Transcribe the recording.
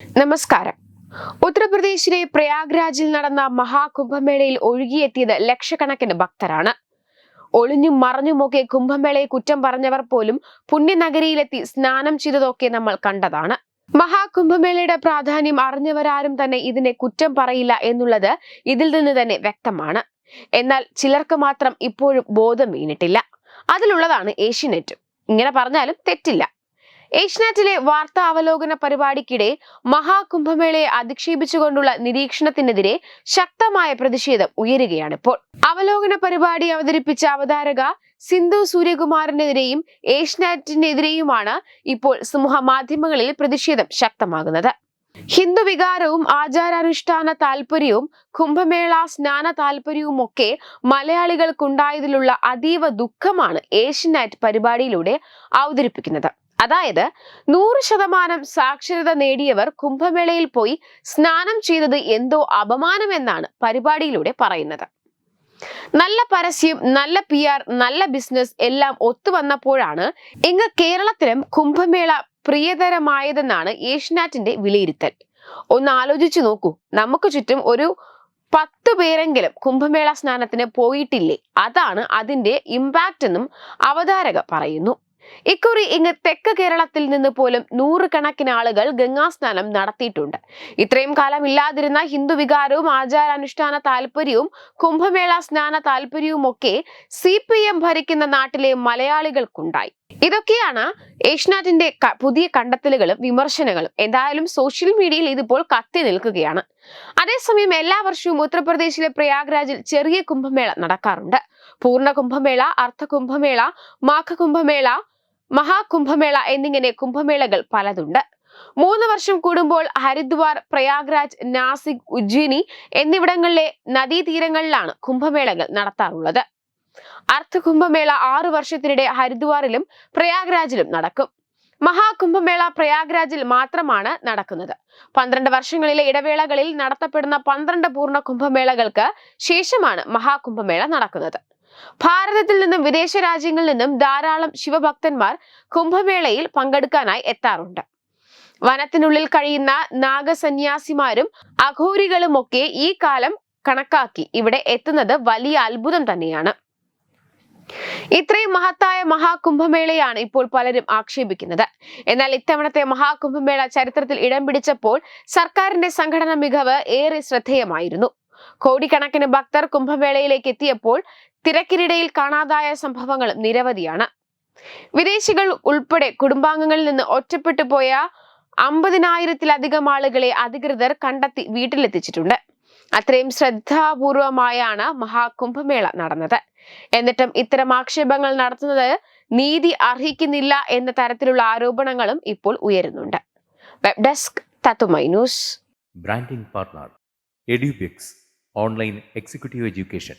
നമസ്കാരം. ഉത്തർപ്രദേശിലെ പ്രയാഗ്രാജിൽ നടന്ന മഹാകുംഭമേളയിൽ ഒഴുകിയെത്തിയത് ലക്ഷക്കണക്കിന് ഭക്തരാണ്. ഒളിഞ്ഞും മറഞ്ഞുമൊക്കെ കുംഭമേളയെ കുറ്റം പറഞ്ഞവർ പോലും പുണ്യനഗരിയിലെത്തി സ്നാനം ചെയ്തതൊക്കെ നമ്മൾ കണ്ടതാണ്. മഹാകുംഭമേളയുടെ പ്രാധാന്യം അറിഞ്ഞവരാരും തന്നെ ഇതിനെ കുറ്റം പറയില്ല എന്നുള്ളത് ഇതിൽ നിന്ന് തന്നെ വ്യക്തമാണ്. എന്നാൽ ചിലർക്ക് മാത്രം ഇപ്പോഴും ബോധം വീണിട്ടില്ല. അതിലുള്ളതാണ് ഏഷ്യനെറ്റും. ഇങ്ങനെ പറഞ്ഞാലും തെറ്റില്ല. ഏഷ്യനെറ്റിലെ വാർത്താ അവലോകന പരിപാടിക്കിടെ മഹാകുംഭമേളയെ അധിക്ഷേപിച്ചുകൊണ്ടുള്ള നിരീക്ഷണത്തിനെതിരെ ശക്തമായ പ്രതിഷേധം ഉയരുകയാണ് ഇപ്പോൾ അവലോകന പരിപാടി അവതരിപ്പിച്ച അവതാരക സിന്ധു സൂര്യകുമാറിനെതിരെയും ഏഷ്യനെറ്റിനെതിരെയുമാണ് ഇപ്പോൾ സമൂഹ മാധ്യമങ്ങളിൽ പ്രതിഷേധം ശക്തമാകുന്നത്. ഹിന്ദു വികാരവും ആചാരാനുഷ്ഠാന താല്പര്യവും കുംഭമേള സ്നാന താല്പര്യവും ഒക്കെ മലയാളികൾക്കുണ്ടായതിലുള്ള അതീവ ദുഃഖമാണ് ഏഷ്യനെറ്റ് പരിപാടിയിലൂടെ അവതരിപ്പിക്കുന്നത്. അതായത് നൂറ് ശതമാനം സാക്ഷരത നേടിയവർ കുംഭമേളയിൽ പോയി സ്നാനം ചെയ്തത് എന്തോ അപമാനമെന്നാണ് പരിപാടിയിലൂടെ പറയുന്നത്. നല്ല പരസ്യം നല്ല പി ആർ നല്ല ബിസിനസ് എല്ലാം ഒത്തുവന്നപ്പോഴാണ് ഇങ്ങ് കേരളത്തിലും കുംഭമേള പ്രിയതരമായതെന്നാണ് ഏഷ്യനാറ്റിന്റെ വിലയിരുത്തൽ. ഒന്ന് ആലോചിച്ചു നോക്കൂ. നമുക്ക് ചുറ്റും ഒരു പത്ത് പേരെങ്കിലും കുംഭമേള സ്നാനത്തിന് പോയിട്ടില്ലേ? അതാണ് അതിന്റെ ഇമ്പാക്റ്റ് എന്നും അവതാരക പറയുന്നു. ഇക്കുറി ഇങ്ങ് തെക്ക് കേരളത്തിൽ നിന്ന് പോലും നൂറുകണക്കിന് ആളുകൾ ഗംഗാസ്നാനം നടത്തിയിട്ടുണ്ട്. ഇത്രയും കാലം ഇല്ലാതിരുന്ന ഹിന്ദു വികാരവും ആചാരാനുഷ്ഠാന താല്പര്യവും കുംഭമേള സ്നാന താല്പര്യവും ഒക്കെ സി പി എം ഭരിക്കുന്ന നാട്ടിലെ മലയാളികൾക്കുണ്ടായി. ഇതൊക്കെയാണ് ഏഷ്യനാറ്റിന്റെ പുതിയ കണ്ടെത്തലുകളും വിമർശനങ്ങളും. എന്തായാലും സോഷ്യൽ മീഡിയയിൽ ഇതിപ്പോൾ കത്തി നിൽക്കുകയാണ്. അതേസമയം എല്ലാ വർഷവും ഉത്തർപ്രദേശിലെ പ്രയാഗ്രാജിൽ ചെറിയ കുംഭമേള നടക്കാറുണ്ട്. പൂർണ കുംഭമേള അർദ്ധ കുംഭമേള മാഘ കുംഭമേള മഹാകുംഭമേള എന്നിങ്ങനെ കുംഭമേളകൾ പലതുണ്ട്. മൂന്ന് വർഷം കൂടുമ്പോൾ ഹരിദ്വാർ പ്രയാഗ്രാജ് നാസിക് ഉജ്ജിനി എന്നിവിടങ്ങളിലെ നദീതീരങ്ങളിലാണ് കുംഭമേളകൾ നടത്താറുള്ളത്. അർദ്ധകുംഭമേള ആറു വർഷത്തിനിടെ ഹരിദ്വാറിലും പ്രയാഗ്രാജിലും നടക്കും. മഹാകുംഭമേള പ്രയാഗ്രാജിൽ മാത്രമാണ് നടക്കുന്നത്. പന്ത്രണ്ട് വർഷങ്ങളിലെ ഇടവേളകളിൽ നടത്തപ്പെടുന്ന പന്ത്രണ്ട് പൂർണ കുംഭമേളകൾക്ക് ശേഷമാണ് മഹാകുംഭമേള നടക്കുന്നത്. ഭാരതത്തിൽ നിന്നും വിദേശ രാജ്യങ്ങളിൽ നിന്നും ധാരാളം ശിവഭക്തന്മാർ കുംഭമേളയിൽ പങ്കെടുക്കാനായി എത്താറുണ്ട്. വനത്തിനുള്ളിൽ കഴിയുന്ന നാഗസന്യാസിമാരും അഘോരികളുമൊക്കെ ഈ കാലം കണക്കാക്കി ഇവിടെ എത്തുന്നത് വലിയ അത്ഭുതം തന്നെയാണ്. ഇത്രയും മഹത്തായ മഹാകുംഭമേളയാണ് ഇപ്പോൾ പലരും ആക്ഷേപിക്കുന്നത്. എന്നാൽ ഇത്തവണത്തെ മഹാകുംഭമേള ചരിത്രത്തിൽ ഇടം പിടിച്ചപ്പോൾ സർക്കാരിന്റെ സംഘടന മികവ് ഏറെ ശ്രദ്ധേയമായിരുന്നു. കോടിക്കണക്കിന് ഭക്തർ കുംഭമേളയിലേക്ക് എത്തിയപ്പോൾ തിരക്കിനിടയിൽ കാണാതായ സംഭവങ്ങൾ നിരവധിയാണ്. വിദേശികൾ ഉൾപ്പെടെ കുടുംബാംഗങ്ങളിൽ നിന്ന് ഒറ്റപ്പെട്ടു പോയ അമ്പതിനായിരത്തിലധികം ആളുകളെ അധികൃതർ കണ്ടെത്തി വീട്ടിലെത്തിച്ചിട്ടുണ്ട്. അത്രയും ശ്രദ്ധാപൂർവമായാണ് മഹാകുംഭമേള നടന്നത്. എന്നിട്ടും ഇത്തരം ആക്ഷേപങ്ങൾ നടത്തുന്നത് നീതി അർഹിക്കുന്നില്ല എന്ന തരത്തിലുള്ള ആരോപണങ്ങളും ഇപ്പോൾ ഉയരുന്നുണ്ട്. വെബ് ഡെസ്ക് തത്തുമൈ news. Branding partner Edubix online executive education.